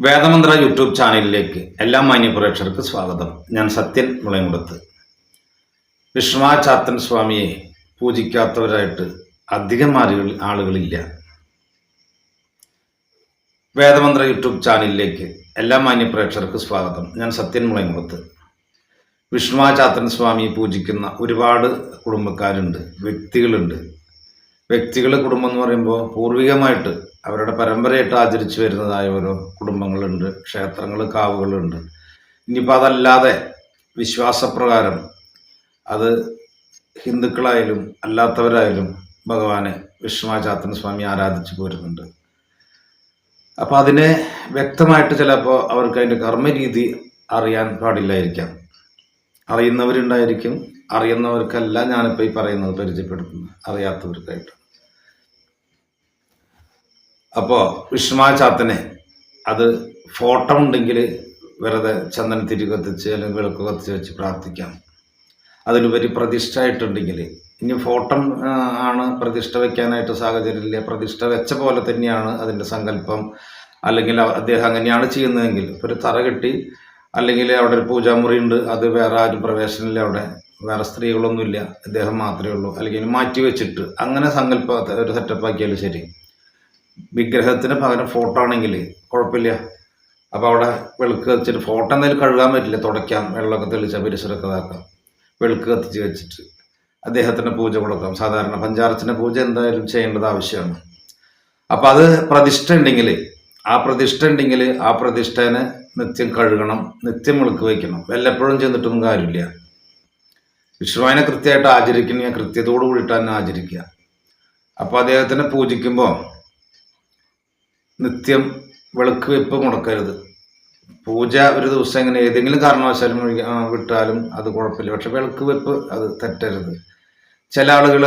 വേദമന്ത്ര YouTube ചാനലിലേക്ക് എല്ലാ മാന്യപ്രേക്ഷകർക്ക് സ്വാഗതം. ഞാൻ സത്യൻ മുളയങ്കുടത്ത് വിഷ്ണുവാചാത്തൻ സ്വാമിയെ പൂജിക്കാത്തവരായിട്ട് അധികം ആളുകളില്ല. വേദമന്ത്ര യൂട്യൂബ് ചാനലിലേക്ക് എല്ലാ മാന്യപ്രേക്ഷകർക്ക് സ്വാഗതം. ഞാൻ സത്യൻ മുളയങ്കുളത്ത് വിഷ്ണുവാചാത്തൻ സ്വാമിയെ പൂജിക്കുന്ന ഒരുപാട് കുടുംബക്കാരുണ്ട് വ്യക്തികളുണ്ട്. വ്യക്തികൾ കുടുംബം എന്ന് പറയുമ്പോൾ പൂർവികമായിട്ട് അവരുടെ പരമ്പരയായിട്ട് ആചരിച്ചു വരുന്നതായ ഓരോ കുടുംബങ്ങളുണ്ട് ക്ഷേത്രങ്ങൾ കാവുകളുണ്ട്. ഇനിയിപ്പോൾ അതല്ലാതെ വിശ്വാസപ്രകാരം അത് ഹിന്ദുക്കളായാലും അല്ലാത്തവരായാലും ഭഗവാനെ വിഷ്ണുമാചാത്തൻ സ്വാമി ആരാധിച്ചു പോരുന്നുണ്ട്. അപ്പോൾ അതിനെ വ്യക്തമായിട്ട് ചിലപ്പോൾ അവർക്ക് അതിന്റെ കർമ്മരീതി അറിയാൻ പാടില്ലായിരിക്കാം. അറിയുന്നവരുണ്ടായിരിക്കും അറിയുന്നവർക്കല്ല ഞാനിപ്പോൾ ഈ പറയുന്നത് പരിചയപ്പെടുത്തുന്നത് അറിയാത്തവർക്കായിട്ട്. അപ്പോൾ വിഷ്ണുവാചാത്തനെ അത് ഫോട്ടോ ഉണ്ടെങ്കിൽ വെറുതെ ചന്ദനത്തിരി കത്തിച്ച് അല്ലെങ്കിൽ വിളക്ക് കത്തിച്ച് വെച്ച് പ്രാർത്ഥിക്കാം. അതിലുപരി പ്രതിഷ്ഠ ആയിട്ടുണ്ടെങ്കിൽ ഇനി ഫോട്ടം ആണ് പ്രതിഷ്ഠ വെക്കാനായിട്ട് സാഹചര്യമില്ല. പ്രതിഷ്ഠ വെച്ച പോലെ തന്നെയാണ് അതിന്റെ സങ്കല്പം. അല്ലെങ്കിൽ അദ്ദേഹം അങ്ങനെയാണ് ചെയ്യുന്നതെങ്കിൽ ഒരു തറ കെട്ടി അല്ലെങ്കിൽ അവിടെ ഒരു പൂജാമുറി ഉണ്ട് അത് വേറെ ആരും പ്രവേശനമില്ല അവിടെ വേറെ സ്ത്രീകളൊന്നുമില്ല അദ്ദേഹം മാത്രമേ ഉള്ളൂ. അല്ലെങ്കിൽ മാറ്റി വെച്ചിട്ട് അങ്ങനെ സങ്കല്പ ഒരു സെറ്റപ്പ് ആക്കിയാലും ശരി. വിഗ്രഹത്തിന് പകരം ഫോട്ടോ ആണെങ്കിൽ കുഴപ്പമില്ല. അപ്പോൾ അവിടെ വെളുക്ക് കത്തിച്ചിട്ട് ഫോട്ടോ എന്തായാലും കഴുകാൻ പറ്റില്ല. തുടയ്ക്കാം വെള്ളമൊക്കെ തെളിച്ചാൽ പരിസരമൊക്കെ ഇതാക്കാം. വെളുക്ക് കത്തിച്ച് വെച്ചിട്ട് അദ്ദേഹത്തിന് പൂജ കൊടുക്കാം. സാധാരണ പഞ്ചാർച്ചന പൂജ എന്തായാലും ചെയ്യേണ്ടത് ആവശ്യമാണ്. അപ്പോൾ അത് പ്രതിഷ്ഠ ഉണ്ടെങ്കിൽ ആ പ്രതിഷ്ഠ ഉണ്ടെങ്കിൽ ആ പ്രതിഷ്ഠേനെ നിത്യം കഴുകണം നിത്യം വെളുക്ക് വയ്ക്കണം. വല്ലപ്പോഴും ചെന്നിട്ടൊന്നും കാര്യമില്ല. വിഷ്ണുവിനെ കൃത്യമായിട്ട് ആചരിക്കണമെങ്കിൽ കൃത്യതോട് കൂടിയിട്ട് തന്നെ ആചരിക്കുക. അപ്പോൾ അദ്ദേഹത്തിനെ പൂജിക്കുമ്പോൾ നിത്യം വിളക്ക് വെപ്പ് മുടക്കരുത്. പൂജ ഒരു ദിവസം ഇങ്ങനെ ഏതെങ്കിലും കാരണവശാലും വിട്ടാലും അത് കുഴപ്പമില്ല. പക്ഷെ വിളക്ക് വെപ്പ് അത് തെറ്റരുത്. ചില ആളുകൾ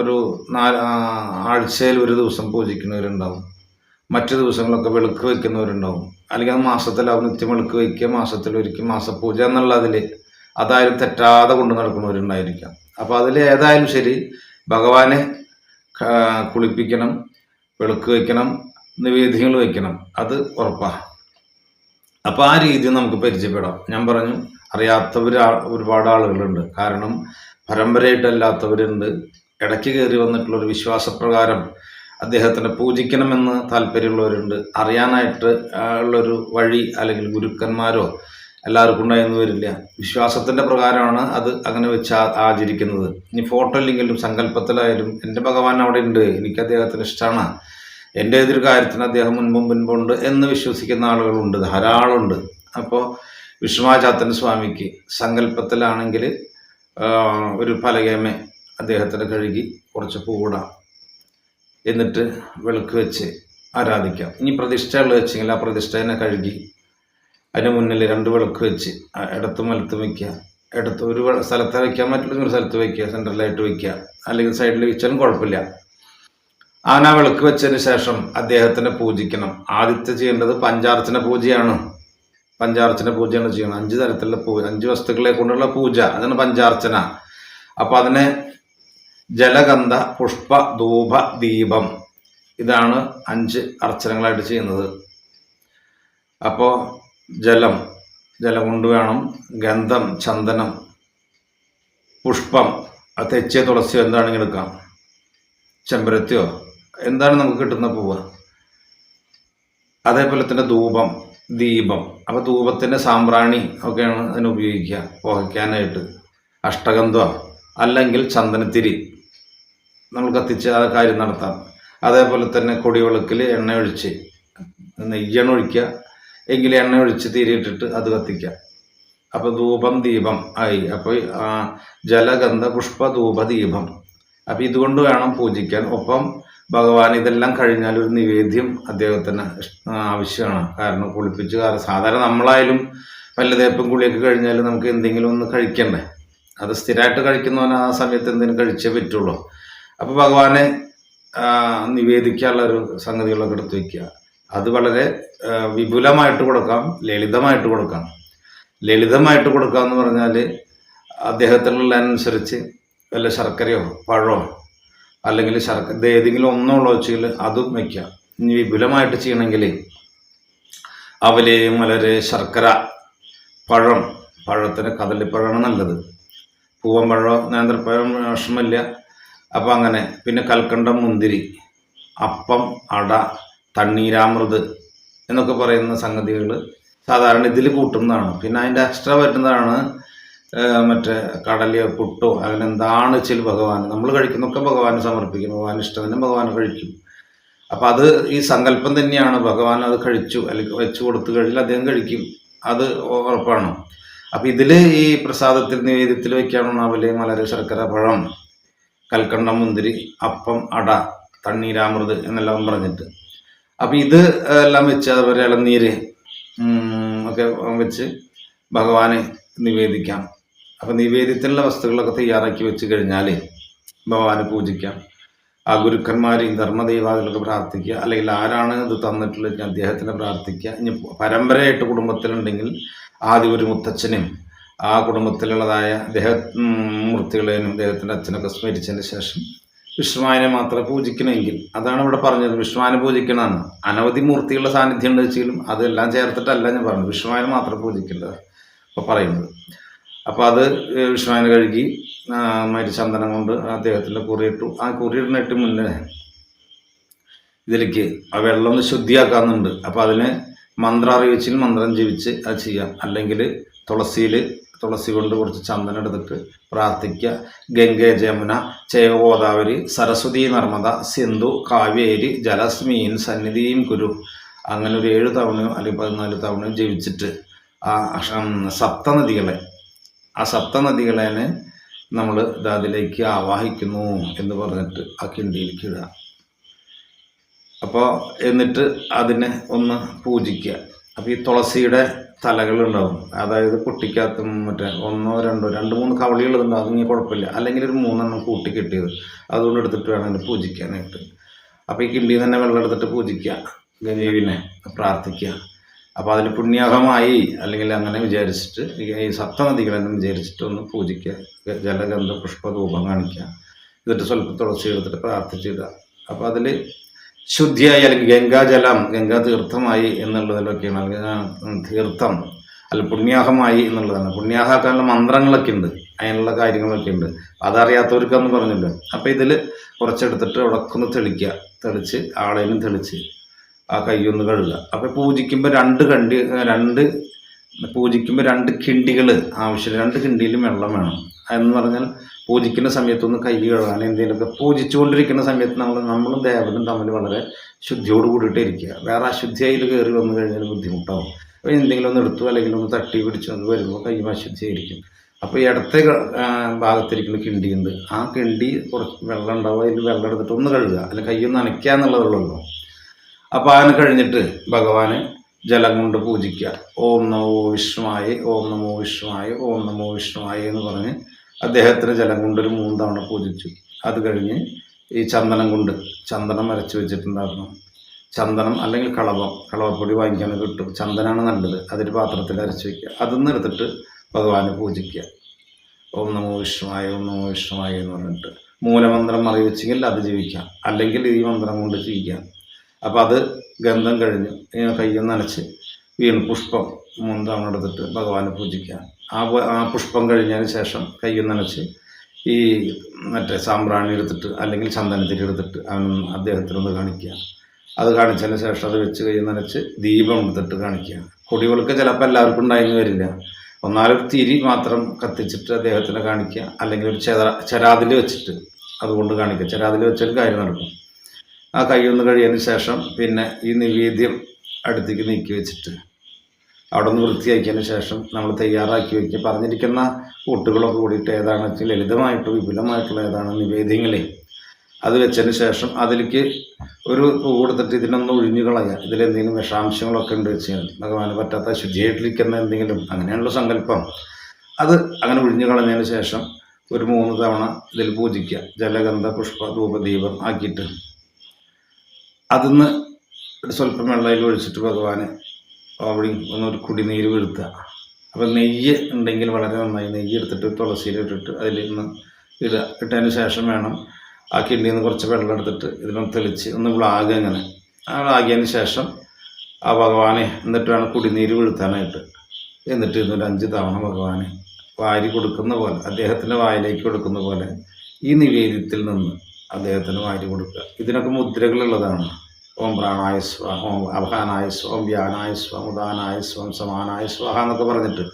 ഒരു നാല് ആഴ്ചയിൽ ഒരു ദിവസം പൂജിക്കുന്നവരുണ്ടാവും. മറ്റു ദിവസങ്ങളൊക്കെ വിളക്ക് വയ്ക്കുന്നവരുണ്ടാവും അല്ലെങ്കിൽ അത് മാസത്തിലാവും. നിത്യം വിളക്ക് വയ്ക്കുക മാസത്തിൽ ഒരിക്കൽ മാസപൂജ എന്നുള്ളതിൽ അതായാലും തെറ്റാതെ കൊണ്ട് നടക്കുന്നവരുണ്ടായിരിക്കാം. അപ്പോൾ അതിൽ ഏതായാലും ശരി ഭഗവാനെ കുളിപ്പിക്കണം. വെളുക്ക് വയ്ക്കണം നിവേദ്യങ്ങൾ വയ്ക്കണം. അത് ഉറപ്പാണ് അപ്പോൾ ആ രീതി നമുക്ക് പരിചയപ്പെടാം. ഞാൻ പറഞ്ഞു അറിയാത്തവർ ഒരുപാട് ആളുകളുണ്ട്. കാരണം പരമ്പരയായിട്ടല്ലാത്തവരുണ്ട്. ഇടയ്ക്ക് കയറി വന്നിട്ടുള്ള ഒരു വിശ്വാസപ്രകാരം അദ്ദേഹത്തിനെ പൂജിക്കണമെന്ന് താല്പര്യമുള്ളവരുണ്ട്. അറിയാനായിട്ട് ഉള്ളൊരു വഴി അല്ലെങ്കിൽ ഗുരുക്കന്മാരോ എല്ലാവർക്കും ഉണ്ടായെന്ന് വരില്ല. വിശ്വാസത്തിന്റെ പ്രകാരമാണ് അത് അങ്ങനെ വെച്ച് ആചരിക്കുന്നത്. ഇനി ഫോട്ടോ ഇല്ലെങ്കിലും സങ്കല്പത്തിലായാലും എന്റെ ഭഗവാൻ അവിടെ ഉണ്ട്. എനിക്ക് അദ്ദേഹത്തിന് ഇഷ്ടമാണ് എന്റെ ഏതൊരു കാര്യത്തിന് അദ്ദേഹം മുൻപും മുൻപുണ്ട് എന്ന് വിശ്വസിക്കുന്ന ആളുകളുണ്ട്. ധാരാളമുണ്ട്. അപ്പോൾ വിഷ്ണുവാചാത്തൻ സ്വാമിക്ക് സങ്കല്പത്തിലാണെങ്കിൽ ഒരു പലകേമ അദ്ദേഹത്തിന് കഴുകി കുറച്ച് പൂടാം എന്നിട്ട് വിളക്ക് വെച്ച് ആരാധിക്കാം. ഇനി പ്രതിഷ്ഠകൾ വെച്ചെങ്കിൽ ആ പ്രതിഷ്ഠേനെ കഴുകി അതിന് മുന്നിൽ രണ്ട് വിളക്ക് വെച്ച് ഇടത്തും വലത്തും വയ്ക്കുക ഇടത്ത് ഒരു സ്ഥലത്ത് വയ്ക്കാൻ പറ്റില്ലെങ്കിൽ ഒരു സ്ഥലത്ത് വയ്ക്കുക സെൻട്രലായിട്ട് വയ്ക്കുക. അല്ലെങ്കിൽ സൈഡിൽ വെച്ചാലും കുഴപ്പമില്ല. ആന വിളക്ക് വെച്ചതിന് ശേഷം അദ്ദേഹത്തിനെ പൂജിക്കണം. ആദ്യത്തെ ചെയ്യേണ്ടത് പഞ്ചാർച്ചന പൂജയാണ്. പഞ്ചാർച്ചന പൂജയാണ് ചെയ്യണം. അഞ്ച് തരത്തിലുള്ള പൂജ അഞ്ച് വസ്തുക്കളെ കൊണ്ടുള്ള പൂജ. അതാണ് പഞ്ചാർച്ചന. അപ്പം അതിന് ജലഗന്ധ പുഷ്പ ധൂപ ദീപം ഇതാണ് അഞ്ച് അർച്ചനകളായിട്ട് ചെയ്യുന്നത്. അപ്പോൾ ജലം ജലം കൊണ്ട് വേണം. ഗന്ധം ചന്ദനം പുഷ്പം അത് തെച്ചിയ തുളസിയോ എന്താണെങ്കിലും എടുക്കാം. ചെമ്പരത്തിയോ എന്താണ് നമുക്ക് കിട്ടുന്ന പൂവ്? അതേപോലെ തന്നെ ധൂപം ദീപം. അപ്പോൾ ധൂപത്തിന്റെ സാമ്പ്രാണി ഒക്കെയാണ് അതിന് ഉപയോഗിക്കുക പുകയ്ക്കാനായിട്ട് അഷ്ടഗന്ധം അല്ലെങ്കിൽ ചന്ദനത്തിരി. നമ്മൾ കത്തിച്ച് ആ കാര്യം നടത്താം. അതേപോലെ തന്നെ കൊടിവിളക്കിൽ എണ്ണ ഒഴിച്ച് നെയ്യണ ഒഴിക്കുക എങ്കിൽ എണ്ണ ഒഴിച്ച് തിരിയിട്ടിട്ട് അത് കത്തിക്കാം. അപ്പോൾ ധൂപം ദീപം ആയി. അപ്പോൾ ആ ജലഗന്ധ പുഷ്പ ധൂപ ദീപം. അപ്പോൾ ഇതുകൊണ്ട് വേണം പൂജിക്കാൻ. ഒപ്പം ഭഗവാൻ ഇതെല്ലാം കഴിഞ്ഞാൽ ഒരു നിവേദ്യം അദ്ദേഹത്തിന് ആവശ്യമാണ്. കാരണം കുളിപ്പിച്ച് കാരണം സാധാരണ നമ്മളായാലും പല്ല് തേപ്പും കുളിയൊക്കെ കഴിഞ്ഞാൽ നമുക്ക് എന്തെങ്കിലും ഒന്ന് കഴിക്കണ്ടേ? അത് സ്ഥിരമായിട്ട് കഴിക്കുന്നവൻ ആ സമയത്ത് എന്തെങ്കിലും കഴിച്ചേ പറ്റുള്ളൂ. അപ്പോൾ ഭഗവാനെ നിവേദിക്കാനുള്ള ഒരു സംഗതികളൊക്കെ എടുത്ത് വയ്ക്കുക. അത് വളരെ വിപുലമായിട്ട് കൊടുക്കാം ലളിതമായിട്ട് കൊടുക്കാം. ലളിതമായിട്ട് കൊടുക്കുക എന്ന് പറഞ്ഞാൽ അദ്ദേഹത്തിനുള്ള അനുസരിച്ച് വല്ല ശർക്കരയോ പഴമോ അല്ലെങ്കിൽ ശർക്കര ഇത് ഏതെങ്കിലും ഒന്നുള്ളോ വെച്ചെങ്കിൽ അതും വയ്ക്കുക ഇനി വിപുലമായിട്ട് ചെയ്യണമെങ്കിൽ അവൽ മലര് ശർക്കര പഴം പഴത്തിന് കദളിപ്പഴമാണ് നല്ലത്. പൂവൻ പഴമോ നേന്ത്രപ്പഴം വിഷമില്ല അപ്പം അങ്ങനെ പിന്നെ കൽക്കണ്ടം മുന്തിരി അപ്പം അട തണ്ണീരാമൃത് എന്നൊക്കെ പറയുന്ന സംഗതികൾ സാധാരണ ഇതിൽ കൂട്ടുന്നതാണ്. പിന്നെ അതിന്റെ എക്സ്ട്രാ പറ്റുന്നതാണ് മറ്റേ കടലയോ പുട്ടോ അങ്ങനെ എന്താണ് വെച്ചാൽ ഭഗവാൻ നമ്മൾ കഴിക്കുന്നൊക്കെ ഭഗവാനെ സമർപ്പിക്കും. ഭഗവാൻ ഇഷ്ടം തന്നെ ഭഗവാൻ കഴിക്കും. അപ്പം അത് ഈ സങ്കല്പം തന്നെയാണ്. ഭഗവാൻ അത് കഴിച്ചു അല്ലെങ്കിൽ വെച്ചു കൊടുത്തു കഴിഞ്ഞാൽ അദ്ദേഹം കഴിക്കും. അത് ഉറപ്പാണ്. അപ്പം ഇതിൽ ഈ പ്രസാദത്തിൽ നിവേദ്യത്തിൽ വയ്ക്കാനുള്ള അവൽ മലര് ശർക്കര പഴം കൽക്കണ്ടം മുന്തിരി അപ്പം അട തണ്ണീരാമൃത് എന്നെല്ലാം പറഞ്ഞിട്ട്. അപ്പം ഇത് എല്ലാം വെച്ച് അതുപോലെ ഇളനീര് ഒക്കെ വെച്ച് ഭഗവാനെ നിവേദിക്കാം. അപ്പം നിവേദ്യത്തിനുള്ള വസ്തുക്കളൊക്കെ തയ്യാറാക്കി വെച്ച് കഴിഞ്ഞാൽ ഭഗവാനെ പൂജിക്കാം. ആ ഗുരുക്കന്മാരെയും ധർമ്മദൈവാദികളൊക്കെ പ്രാർത്ഥിക്കുക. അല്ലെങ്കിൽ ആരാണ് ഇത് തന്നിട്ടുള്ളത് അദ്ദേഹത്തിനെ പ്രാർത്ഥിക്കുക. ഇനി പരമ്പരയായിട്ട് കുടുംബത്തിലുണ്ടെങ്കിൽ ആദ്യം ഒരു മുത്തച്ഛനും ആ കുടുംബത്തിലുള്ളതായ ദേഹ മൂർത്തികളെയും അദ്ദേഹത്തിന്റെ അച്ഛനൊക്കെ സ്മരിച്ചതിന് ശേഷം വിഷ്ണുവാനെ മാത്രം പൂജിക്കണമെങ്കിൽ. അതാണ് ഇവിടെ പറഞ്ഞത്. വിഷ്ണുവിനെ പൂജിക്കണമെന്ന്. അനവധി മൂർത്തികളുടെ സാന്നിധ്യം ഉണ്ട് വെച്ചാലും അതെല്ലാം ചേർത്തിട്ടല്ല ഞാൻ പറഞ്ഞു വിഷ്ണുവിനെ മാത്രം പൂജിക്കേണ്ടത് ഇപ്പോൾ പറയുന്നത്. അപ്പോൾ അത് വിഷ്ണുവിനെ കഴുകി ആ, മരി ചന്ദനം കൊണ്ട് അദ്ദേഹത്തിന്റെ കുറിയിട്ടു ആ കുറിയിടുന്നിട്ട് മുന്നേ ഇതിലേക്ക് ആ വെള്ളം ഒന്ന് ശുദ്ധിയാക്കാന്നുണ്ട്. അപ്പോൾ അതിന് മന്ത്രം അറിയിച്ചിൽ മന്ത്രം ജീവിച്ച് അത് ചെയ്യാം. അല്ലെങ്കിൽ തുളസിയിൽ തുളസി കൊണ്ട് കുറച്ച് ചന്ദനം എടുത്തിട്ട് പ്രാർത്ഥിക്കുക. ഗംഗ ജമുന ചേവ ഗോദാവരി സരസ്വതി നർമ്മദ സിന്ധു കാവേരി ജലസ്മീൻ സന്നിധിയും കുരു. അങ്ങനെ ഒരു ഏഴ് തവണയോ അല്ലെങ്കിൽ പതിനാല് തവണയോ ജപിച്ചിട്ട് ആ സപ്തനദികളെ ആ സപ്തനദികളെ നമ്മൾ അതിലേക്ക് ആവാഹിക്കുന്നു എന്ന് പറഞ്ഞിട്ട് ആ കിണ്ടിയിലേക്ക് ഇടുക. അപ്പോൾ എന്നിട്ട് അതിനെ ഒന്ന് പൂജിക്കുക. അപ്പോൾ ഈ തുളസിയുടെ തലകളുണ്ടാവും. അതായത് പൊട്ടിക്കാത്ത മറ്റേ ഒന്നോ രണ്ടോ രണ്ട് മൂന്ന് കവളികളുണ്ടാവും. അതിങ്ങനെ കുഴപ്പമില്ല. അല്ലെങ്കിൽ ഒരു മൂന്നെണ്ണം കൂട്ടി കിട്ടിയത്. അതുകൊണ്ട് എടുത്തിട്ട് വേണം അതിനെ പൂജിക്കാനായിട്ട്. അപ്പോൾ ഈ കിണ്ടിയിൽ തന്നെ വെള്ളം എടുത്തിട്ട് പൂജിക്കുക. ഗജീവിനെ പ്രാർത്ഥിക്കുക. അപ്പോൾ അതിന് പുണ്യാഹമായി അല്ലെങ്കിൽ അങ്ങനെ വിചാരിച്ചിട്ട് ഈ- ഈ സപ്തനദികളെന്നെ വിചാരിച്ചിട്ട് ഒന്ന് പൂജിക്കുക. ജലഗന്ധ പുഷ്പ രൂപം കാണിക്കുക. എന്നിട്ട് സ്വല്പം തുളസി എടുത്തിട്ട് പ്രാർത്ഥിച്ചിടുക അപ്പോൾ അതിൽ ശുദ്ധിയായി അല്ലെങ്കിൽ ഗംഗാജലം ഗംഗാ തീർത്ഥമായി എന്നുള്ളതിലൊക്കെയാണ്. അല്ലെങ്കിൽ തീർത്ഥം അല്ല പുണ്യാഹമായി എന്നുള്ളതാണ്. പുണ്യാഹാക്കാനുള്ള മന്ത്രങ്ങളൊക്കെ ഉണ്ട്. അതിനുള്ള കാര്യങ്ങളൊക്കെ ഉണ്ട്. അതറിയാത്തവർക്കെന്ന് പറഞ്ഞില്ല. അപ്പം ഇതിൽ കുറച്ചെടുത്തിട്ട് ഉടക്കൊന്ന് തെളിക്കുക തെളിച്ച് ആളേനും തെളിച്ച് ആ കൈയൊന്ന് കഴുകുക അപ്പം പൂജിക്കുമ്പോൾ രണ്ട് കണ്ടി രണ്ട് പൂജിക്കുമ്പോൾ രണ്ട് കിണ്ടികൾ ആവശ്യമില്ല. രണ്ട് കിണ്ടിയിലും വെള്ളം വേണം. എന്ന് പറഞ്ഞാൽ പൂജിക്കുന്ന സമയത്തൊന്നും കൈ കഴുകാൻ എന്തെങ്കിലുമൊക്കെ പൂജിച്ചുകൊണ്ടിരിക്കുന്ന സമയത്ത് നമ്മൾ നമ്മളും ദേവനും തമ്മിൽ വളരെ ശുദ്ധിയോട് കൂടിയിട്ട് ഇരിക്കുക. വേറെ അശുദ്ധിയായി കയറി വന്നു കഴിഞ്ഞാൽ ബുദ്ധിമുട്ടാവും. അപ്പോൾ എന്തെങ്കിലും ഒന്ന് എടുത്തു അല്ലെങ്കിൽ ഒന്ന് തട്ടി പിടിച്ചു അത് വരുമ്പോൾ കൈയും അശുദ്ധിയായിരിക്കും അപ്പോൾ ഈ ഇടത്തെ ക- ഭാഗത്തിരിക്കുന്ന കിണ്ടിയുണ്ട് ആ കിണ്ടി കുറച്ച് വെള്ളം ഉണ്ടാവും. അതിൽ വെള്ളം എടുത്തിട്ട് ഒന്ന് കഴുകുക. അല്ലെങ്കിൽ കൈയൊന്ന് നനയ്ക്കുക എന്നുള്ളതുള്ളൂ അപ്പോൾ അതിന് കഴിഞ്ഞിട്ട് ഭഗവാന് ജലം കൊണ്ട് പൂജിക്കുക. ഓം നമോ വിഷ്ണുവായി ഓം നമോ വിഷ്ണുവായി ഓം നമോ വിഷ്ണുവായി എന്ന് പറഞ്ഞ് അദ്ദേഹത്തിന് ജലം കൊണ്ടൊരു മൂന്ന് തവണ പൂജിച്ചു. അത് കഴിഞ്ഞ് ഈ ചന്ദനം കൊണ്ട് ചന്ദനം അരച്ച് വെച്ചിട്ടുണ്ടായിരുന്നു. ചന്ദനം അല്ലെങ്കിൽ കളവം കളവപ്പൊടി വാങ്ങിക്കാൻ കിട്ടും. ചന്ദനമാണ് നല്ലത്. അതൊരു പാത്രത്തിൽ അരച്ച് വയ്ക്കുക അതൊന്നും എടുത്തിട്ട് ഭഗവാനെ പൂജിക്കുക. ഓം നമോ വിഷ്ണുവായ ഓം നമോ വിഷ്ണുവായ എന്ന് പറഞ്ഞിട്ട്. മൂലമന്ത്രം അറിയിച്ചെങ്കിൽ അത് ജീവിക്കാം. അല്ലെങ്കിൽ ഈ മന്ത്രം കൊണ്ട് ജീവിക്കാം. അപ്പോൾ അത് ഗന്ധം കഴിഞ്ഞ് ഇങ്ങനെ കയ്യൊന്ന് നനച്ച് വീണ്ടും പുഷ്പം മൂന്ന് തവണ എടുത്തിട്ട് ഭഗവാനെ പൂജിക്കുക. ആ ആ പുഷ്പം കഴിഞ്ഞതിന് ശേഷം കയ്യിൽ നനച്ച് ഈ മറ്റേ സാമ്പ്രാണി എടുത്തിട്ട് അല്ലെങ്കിൽ ചന്ദനത്തിരി എടുത്തിട്ട് അവൻ അദ്ദേഹത്തിനൊന്ന് കാണിക്കുക. അത് കാണിച്ചതിന് ശേഷം അത് വെച്ച് കൈ നനച്ച് ദീപം എടുത്തിട്ട് കാണിക്കുക. കൊടികൾക്ക് ചിലപ്പോൾ എല്ലാവർക്കും ഉണ്ടായിരുന്നു വരില്ല. ഒന്നാലും തിരി മാത്രം കത്തിച്ചിട്ട് അദ്ദേഹത്തിനെ കാണിക്കുക. അല്ലെങ്കിൽ ഒരു ചെറ ചെരാതിൽ വെച്ചിട്ട് അതുകൊണ്ട് കാണിക്കുക. ചെരാതിൽ വെച്ചൊരു കാര്യം നടക്കും. ആ കൈ ഒന്ന് കഴിയതിന് ശേഷം പിന്നെ ഈ നിവേദ്യം അടുത്തേക്ക് നീക്കി വെച്ചിട്ട് അവിടെ നിന്ന് വൃത്തിയാക്കിയതിന് ശേഷം നമ്മൾ തയ്യാറാക്കി വയ്ക്കുക പറഞ്ഞിരിക്കുന്ന കൂട്ടുകളൊക്കെ കൂടിയിട്ട് ഏതാണ് വെച്ചാൽ ലളിതമായിട്ട് വിപുലമായിട്ടുള്ള ഏതാണ് നിവേദ്യങ്ങളെ. അത് വെച്ചതിന് ശേഷം അതിലേക്ക് ഒരു കൊടുത്തിട്ട് ഇതിനൊന്ന് ഒഴിഞ്ഞു കളയുക. ഇതിലെന്തെങ്കിലും വിഷാംശങ്ങളൊക്കെ ഉണ്ട് വെച്ച് കഴിഞ്ഞാൽ ഭഗവാന് പറ്റാത്ത ശുചിയായിട്ടിരിക്കുന്ന എന്തെങ്കിലും അങ്ങനെയുള്ള സങ്കല്പം. അത് അങ്ങനെ ഒഴിഞ്ഞു കളഞ്ഞതിന് ശേഷം ഒരു മൂന്ന് തവണ ഇതിൽ പൂജിക്കുക. ജലഗന്ധ പുഷ്പ ധൂപദീപം ആക്കിയിട്ട്. അതിന്ന് ഒരു സ്വല്പം വെള്ളയിൽ ഒഴിച്ചിട്ട് ഭഗവാന് അവിടെ ഒന്നൊരു കുടിനീര് വീഴ്ത്തുക. അപ്പം നെയ്യ് ഉണ്ടെങ്കിൽ വളരെ നന്നായി. നെയ്യ് എടുത്തിട്ട് തുളസിയിൽ ഇട്ടിട്ട് അതിൽ നിന്ന് ഇടുക. ഇട്ടതിന് ശേഷം വേണം ആ കിണ്ടിയിൽ നിന്ന് കുറച്ച് വെള്ളം എടുത്തിട്ട് ഇതിനൊന്ന് തെളിച്ച് ഒന്ന് വ്ളാഗ് അങ്ങനെ. ആ വ്ളാഗിയതിന് ശേഷം ആ ഭഗവാനെ എന്നിട്ട് വേണം കുടിനീര് വീഴ്ത്താനായിട്ട്. എന്നിട്ട് ഇന്നൊരു അഞ്ച് തവണ ഭഗവാനെ വാരി കൊടുക്കുന്ന പോലെ അദ്ദേഹത്തിന്റെ വായിലേക്ക് കൊടുക്കുന്ന പോലെ ഈ നിവേദ്യത്തിൽ നിന്ന് അദ്ദേഹത്തിന് വാരി കൊടുക്കുക. ഇതിനൊക്കെ മുദ്രകളുള്ളതാണ്. ഓം പ്രാണായ സ്വ ഓം അവഹാനായ സ്വ ഓം വ്യാനായ സ്വ ഉദാനായ സ്വം സമാനായ സ്വഹ എന്നൊക്കെ പറഞ്ഞിട്ട്.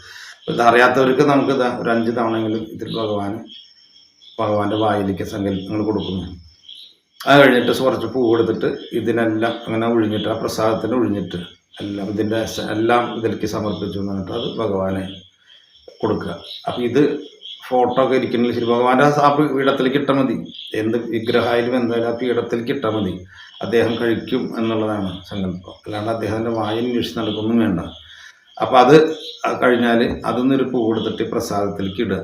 ഇത് അറിയാത്തവർക്ക് നമുക്ക് ഒരു അഞ്ച് തവണയെങ്കിലും ഇതിൽ ഭഗവാൻ ഭഗവാന്റെ വായിലേക്ക് സങ്കല്പങ്ങൾ കൊടുക്കുന്നു. അത് കഴിഞ്ഞിട്ട് കുറച്ച് പൂ എടുത്തിട്ട് ഇതിനെല്ലാം അങ്ങനെ ഒഴിഞ്ഞിട്ട് ആ പ്രസാദത്തിന് ഒഴിഞ്ഞിട്ട് എല്ലാം ഇതിന്റെ എല്ലാം ഇതിലേക്ക് സമർപ്പിച്ചു എന്നിട്ട് അത് ഭഗവാനെ കൊടുക്കുക. അപ്പം ഇത് ഫോട്ടോ ഒക്കെ ഇരിക്കണില്ല ശരി ഭഗവാന്റെ ആ പീഠത്തിലേക്ക് ഇട്ടാൽ മതി. എന്ത് വിഗ്രഹമായാലും എന്തായാലും ആ പീഠത്തിലേക്ക് ഇട്ടാൽ മതി. അദ്ദേഹം കഴിക്കും എന്നുള്ളതാണ് സങ്കല്പം. അല്ലാണ്ട് അദ്ദേഹത്തിന്റെ വായന വീഴ്ച നടക്കൊന്നും വേണ്ട. അപ്പം അത് കഴിഞ്ഞാൽ അതൊന്നൊരു പൂ കൊടുത്തിട്ട് പ്രസാദത്തിലേക്ക് ഇടുക.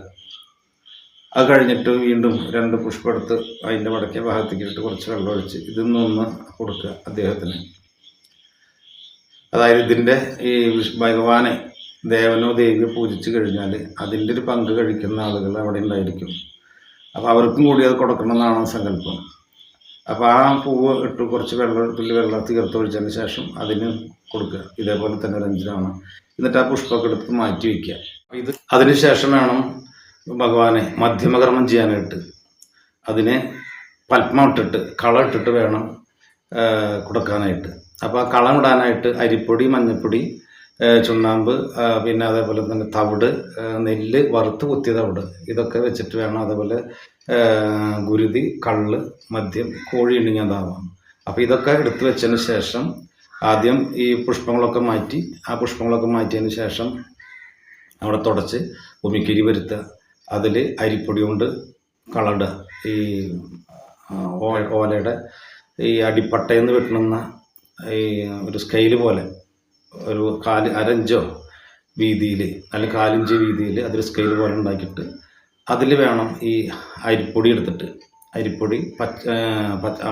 അത് കഴിഞ്ഞിട്ട് വീണ്ടും രണ്ട് പുഷ്പം എടുത്ത് അതിന്റെ വടക്കേ ഭാഗത്തേക്ക് ഇട്ട് കുറച്ച് വെള്ളം ഒഴിച്ച് ഇതിൽ നിന്നൊന്ന് കൊടുക്കുക അദ്ദേഹത്തിന്. അതായത് ഇതിന്റെ ഈ ഭഗവാനെ ദേവനോ ദേവിയോ പൂജിച്ച് കഴിഞ്ഞാൽ അതിന്റെ ഒരു പങ്ക് കഴിക്കുന്ന ആളുകൾ അവിടെ ഉണ്ടായിരിക്കും. അപ്പോൾ അവർക്കും കൂടി അത് കൊടുക്കണം എന്നാണ് സങ്കല്പം. അപ്പോൾ ആ പൂവ് ഇട്ട് കുറച്ച് വെള്ളത്തിൽ വെള്ളം തീർത്ത് ഒഴിച്ചതിന് ശേഷം അതിന് കൊടുക്കുക. ഇതേപോലെ തന്നെ അഞ്ച് എന്നിട്ട് ആ പുഷ്പമൊക്കെ എടുത്ത് മാറ്റി വയ്ക്കുക. ഇത് അതിന് ശേഷം വേണം ഭഗവാനെ മധ്യമകർമ്മം ചെയ്യാനായിട്ട്. അതിനെ പത്മം ഇട്ടിട്ട് കള ഇട്ടിട്ട് വേണം കൊടുക്കാനായിട്ട്. അപ്പോൾ ആ കളം ഇടാനായിട്ട് അരിപ്പൊടി മഞ്ഞൾപ്പൊടി ചുണ്ണാമ്പ് പിന്നെ അതേപോലെ തന്നെ തവിട് നെല്ല് വറുത്ത് കുത്തിയ തവിട് ഇതൊക്കെ വെച്ചിട്ട് വേണം അതേപോലെ ഗുരുതി കള്ള് മദ്യം കോഴി ഇണിങ്ങതാവാം അപ്പോൾ ഇതൊക്കെ എടുത്തു വെച്ചതിന് ശേഷം ആദ്യം ഈ പുഷ്പങ്ങളൊക്കെ മാറ്റി ആ പുഷ്പങ്ങളൊക്കെ മാറ്റിയതിന് ശേഷം അവിടെ തുടച്ച് ഉമിക്കിരി വരുത്തുക. അതിൽ അരിപ്പൊടി കൊണ്ട് കളടുക ഈ ഓലയുടെ ഈ അടിപ്പട്ടയിൽ നിന്ന് വെട്ടുന്ന ഈ ഒരു സ്കെയിൽ പോലെ ഒരു കാൽ അരഞ്ചോ വീതിയിൽ അല്ലെങ്കിൽ കാലിഞ്ച് വീതിയിൽ അതൊരു സ്കെയിൽ പോലെ ഉണ്ടാക്കിയിട്ട് അതിൽ വേണം ഈ അരിപ്പൊടി എടുത്തിട്ട്. അരിപ്പൊടി പച്ച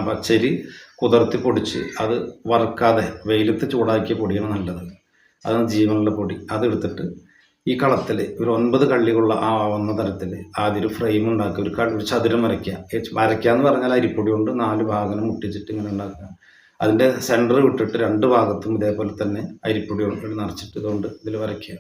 പച്ചരി കുതിർത്തി പൊടിച്ച് അത് വറുക്കാതെ വെയിലത്ത് ചൂടാക്കിയ പൊടിയാണ് നല്ലത്. അതാണ് ജീവനുള്ള പൊടി. അതെടുത്തിട്ട് ഈ കളത്തിൽ ഒരു ഒൻപത് കള്ളികളുള്ള ആ ആവുന്ന തരത്തിൽ ആദ്യം ഒരു ഫ്രെയിം ഉണ്ടാക്കുക. ഒരു ചതുരം വരയ്ക്കുക. വരയ്ക്കുക എന്ന് പറഞ്ഞാൽ അരിപ്പൊടി കൊണ്ട് നാല് ഭാഗം മുട്ടിച്ചിട്ട് ഇങ്ങനെ ഉണ്ടാക്കുക. അതിന്റെ സെന്റർ വിട്ടിട്ട് രണ്ട് ഭാഗത്തും ഇതേപോലെ തന്നെ അരിപ്പൊടി കൊണ്ട് നിറച്ചിട്ട് ഇതുകൊണ്ട് ഇതിൽ വരയ്ക്കുക.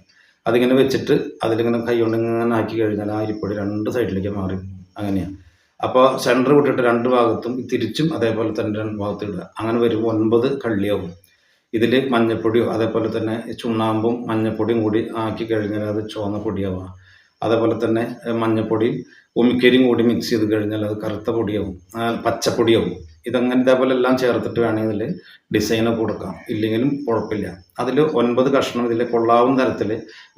അതിങ്ങനെ വെച്ചിട്ട് അതിലിങ്ങനെ കൈ കൊണ്ട് ഇങ്ങനെ ആക്കി കഴിഞ്ഞാൽ ആ അരിപ്പൊടി രണ്ട് സൈഡിലേക്ക് മാറി അങ്ങനെയാണ് അപ്പോൾ സെന്റർ വിട്ടിട്ട് രണ്ട് ഭാഗത്തും തിരിച്ചും അതേപോലെ തന്നെ രണ്ട് ഭാഗത്ത് ഇടുക. അങ്ങനെ വരുമ്പോൾ ഒൻപത് കള്ളിയാവും. ഇതിൽ മഞ്ഞപ്പൊടിയോ അതേപോലെ തന്നെ ചുണ്ണാമ്പും മഞ്ഞപ്പൊടിയും കൂടി ആക്കി കഴിഞ്ഞാൽ അത് ചുവന്ന പൊടിയാവുക. അതേപോലെ തന്നെ മഞ്ഞപ്പൊടിയും ഉമിക്കരിയും കൂടി മിക്സ് ചെയ്ത് കഴിഞ്ഞാൽ അത് കറുത്ത പൊടിയാവും. പച്ചപ്പൊടിയാവും. ഇതങ്ങനെ ഇതേപോലെ എല്ലാം ചേർത്തിട്ട് വേണമെങ്കിൽ ഡിസൈനൊക്കെ കൊടുക്കാം. ഇല്ലെങ്കിലും കുഴപ്പമില്ല. അതിൽ ഒൻപത് കഷ്ണം ഇതിൽ കൊള്ളാവുന്ന തരത്തിൽ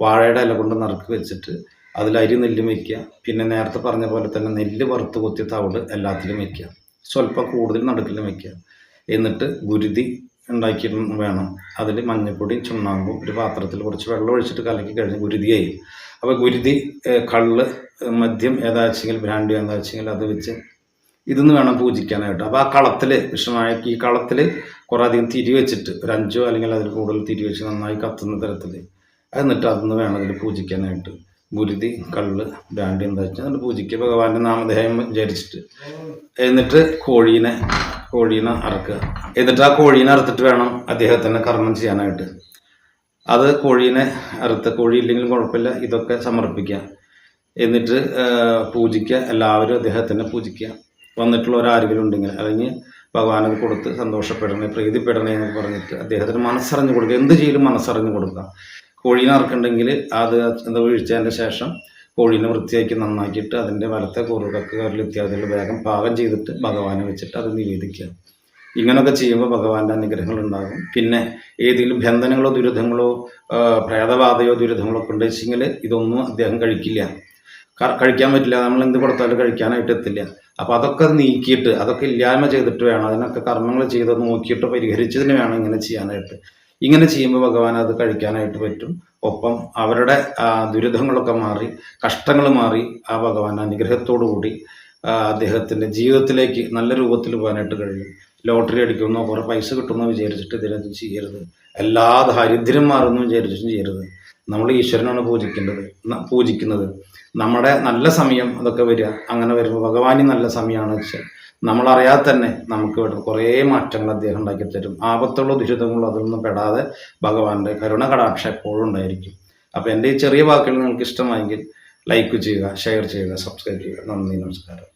വാഴയുടെ ഇല കൊണ്ട് നറുക്ക് വെച്ചിട്ട് അതിൽ അരി നെല്ല് വയ്ക്കുക പിന്നെ നേരത്തെ പറഞ്ഞ പോലെ തന്നെ നെല്ല് വറുത്ത് കൊത്തി തവിട് എല്ലാത്തിലും വയ്ക്കുക സ്വല്പം കൂടുതൽ നടുക്കിലും വയ്ക്കുക എന്നിട്ട് ഗുരുതി ഉണ്ടാക്കി വേണം. അതിൽ മഞ്ഞൾപ്പൊടിയും ചുണ്ണാമ്പും ഒരു പാത്രത്തിൽ കുറച്ച് വെള്ളം ഒഴിച്ചിട്ട് കലക്കി കഴിഞ്ഞ് ഗുരുതിയായി അപ്പോൾ ഗുരുതി കള്ള് മദ്യം ഏതാച്ചെങ്കിൽ ബ്രാൻഡി ഏതാച്ചെങ്കിൽ അത് വെച്ച് ഇതെന്ന് വേണം പൂജിക്കാനായിട്ട്. അപ്പോൾ ആ കളത്തിൽ വിഷ്ണുനായക്ക് ഈ കളത്തിൽ കുറേ അധികം തിരി വെച്ചിട്ട് ഒരു അഞ്ചോ അല്ലെങ്കിൽ അതിൽ കൂടുതൽ തിരി വെച്ച് നന്നായി കത്തുന്ന തരത്തിൽ എന്നിട്ട് അതൊന്ന് വേണം അതിൽ പൂജിക്കാനായിട്ട്. ഗുരുതി കള്ള് ബ്രാൻഡി എന്താ വെച്ചാൽ എന്നിട്ട് പൂജിക്കുക ഭഗവാന്റെ നാമധേയം വിചാരിച്ചിട്ട്. എന്നിട്ട് കോഴീനെ കോഴീനെ അറക്കുക. എന്നിട്ട് ആ കോഴീനെ അറുത്തിട്ട് വേണം അദ്ദേഹത്തിന്റെ കർമ്മം ചെയ്യാനായിട്ട്. അത് കോഴീനെ അറുത്ത കോഴി ഇല്ലെങ്കിലും കുഴപ്പമില്ല ഇതൊക്കെ സമർപ്പിക്കുക. എന്നിട്ട് പൂജിക്കുക. എല്ലാവരും അദ്ദേഹത്തിനെ പൂജിക്കുക. വന്നിട്ടുള്ളവർ ആരെങ്കിലും ഉണ്ടെങ്കിൽ അല്ലെങ്കിൽ ഭഗവാനത് കൊടുത്ത് സന്തോഷപ്പെടണേ പ്രീതിപ്പെടണേ എന്ന് പറഞ്ഞിട്ട് അദ്ദേഹത്തിന് മനസ്സറിഞ്ഞു കൊടുക്കുക. എന്ത് ചെയ്യലും മനസ്സറിഞ്ഞു കൊടുക്കുക. കോഴീനെ അറക്കുന്നുണ്ടെങ്കിൽ അത് എന്താ വീഴ്ചതിന്റെ ശേഷം കോഴീനെ വൃത്തിയാക്കി നന്നാക്കിയിട്ട് അതിന്റെ വലത്തെ കുറുകക്ക് ഇത്യാദികൾ വേഗം പാകം ചെയ്തിട്ട് ഭഗവാനെ വെച്ചിട്ട് അത് നിവേദിക്കുക. ഇങ്ങനെയൊക്കെ ചെയ്യുമ്പോൾ ഭഗവാന്റെ അനുഗ്രഹങ്ങൾ ഉണ്ടാകും. പിന്നെ ഏതെങ്കിലും ബന്ധനങ്ങളോ ദുരിതങ്ങളോ പ്രേതബാധയോ ദുരിതങ്ങളോ ഒക്കെ ഉണ്ടെങ്കിൽ ഇതൊന്നും അദ്ദേഹം കഴിക്കില്ല. കഴിക്കാൻ പറ്റില്ല. നമ്മൾ എന്ത് കൊടുത്താലും കഴിക്കാനായിട്ട് എത്തില്ല. അപ്പോൾ അതൊക്കെ നീക്കിയിട്ട് അതൊക്കെ ഇല്ലായ്മ ചെയ്തിട്ട് വേണം. അതിനൊക്കെ കർമ്മങ്ങൾ ചെയ്ത് നോക്കിയിട്ട് പരിഹരിച്ചതിന് വേണം ഇങ്ങനെ ചെയ്യാനായിട്ട്. ഇങ്ങനെ ചെയ്യുമ്പോൾ ഭഗവാൻ അത് കഴിക്കാനായിട്ട് പറ്റും. ഒപ്പം അവരുടെ ദുരിതങ്ങളൊക്കെ മാറി കഷ്ടങ്ങൾ മാറി ആ ഭഗവാൻ അനുഗ്രഹത്തോടു കൂടി അദ്ദേഹത്തിന്റെ ജീവിതത്തിലേക്ക് നല്ല രൂപത്തിൽ പോകാനായിട്ട് കഴിയും. ലോട്ടറി അടിക്കുന്നോ കുറേ പൈസ കിട്ടുമെന്നോ വിചാരിച്ചിട്ട് ഇതിനകത്ത് ചെയ്യരുത്. എല്ലാ ദാരിദ്ര്യം മാറുന്നു വിചാരിച്ചിട്ടും ചെയ്യരുത്. നമ്മൾ ഈശ്വരനാണ് പൂജിക്കേണ്ടത് പൂജിക്കുന്നത്. നമ്മുടെ നല്ല സമയം അതൊക്കെ വരിക. അങ്ങനെ വരുമ്പോൾ ഭഗവാന് നല്ല സമയമാണ് വെച്ചാൽ നമ്മളറിയാതെ തന്നെ നമുക്ക് ഇവിടെ കുറേ മാറ്റങ്ങൾ അദ്ദേഹം ഉണ്ടാക്കി തരും. ആപത്തുള്ള ദുരിതങ്ങളോ അതൊന്നും പെടാതെ ഭഗവാന്റെ കരുണ കടാക്ഷം എപ്പോഴും ഉണ്ടായിരിക്കും. അപ്പോൾ എന്റെ ഈ ചെറിയ വാക്കുകൾ നിങ്ങൾക്ക് ഇഷ്ടമായെങ്കിൽ ലൈക്ക് ചെയ്യുക ഷെയർ ചെയ്യുക സബ്സ്ക്രൈബ് ചെയ്യുക. നന്ദി നമസ്കാരം.